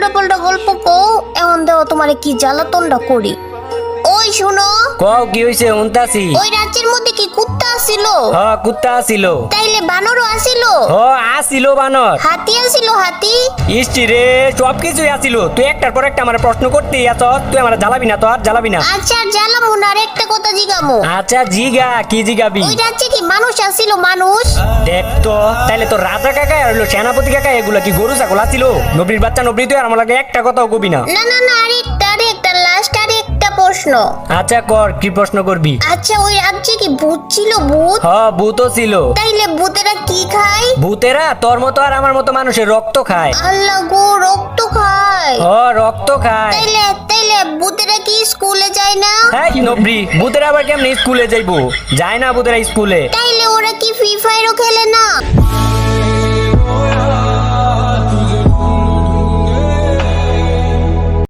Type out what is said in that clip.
উল্টো পাল্টা গল্প কও এমন দেও তোমারে কি জ্বালাতনটা করি। ওই শুনো কও কি হইছে উনতাছি ওই রাজ্যের মধ্যে কি কুত্তা আসিল? হ কুত্তা আসিল। তাইলে বানরও আসিল? হ আসিল বানর। হাতি আসিল হাতি। ইষ্টি রে সব কিছুই আসিল। তুই একটার পর একটা আমার প্রশ্ন করতেই আছ তুই আমার জ্বালাবি না তো আর জ্বালাবি না। আচ্ছা জ্বালামু না আরেকটা কথা জিগামু আচ্ছা জিগা কি জিগাবি? ওই রাজ্যে কি মানুষ আসিল মানুষ। দেখ তো তাইলে তো রাজা কাকা আর হলো সেনাপতি কাকা এগুলা কি গরু ছাগল আসিল? নবরীর বাচ্চা নবরী তুই আর আমার লাগে একটা কথাও কবি না। না না না আরেকটা আরেকটা লাস্ট আরেকটা প্রশ্ন। আচ্ছা কর কি প্রশ্ন করবি? আচ্ছা ওই রাজ্যে কি ভূত ছিল ভূত? হ ভূতও ছিল। তাইলে ভূতেরা ভূতেরা তোর মতো আর আমার মতো মানুষের রক্ত খায়। আল্লাহ গো রক্ত খায়। ও রক্ত খায়। তাইলে তাইলে ভূতেরা কি স্কুলে যায় না? হ্যাঁ নবরি ভূতেরা আবার কেমনে স্কুলে যাইবো? যায় না ভূতেরা স্কুলে। তাইলে ওরা কি ফ্রি ফায়ারও খেলে না?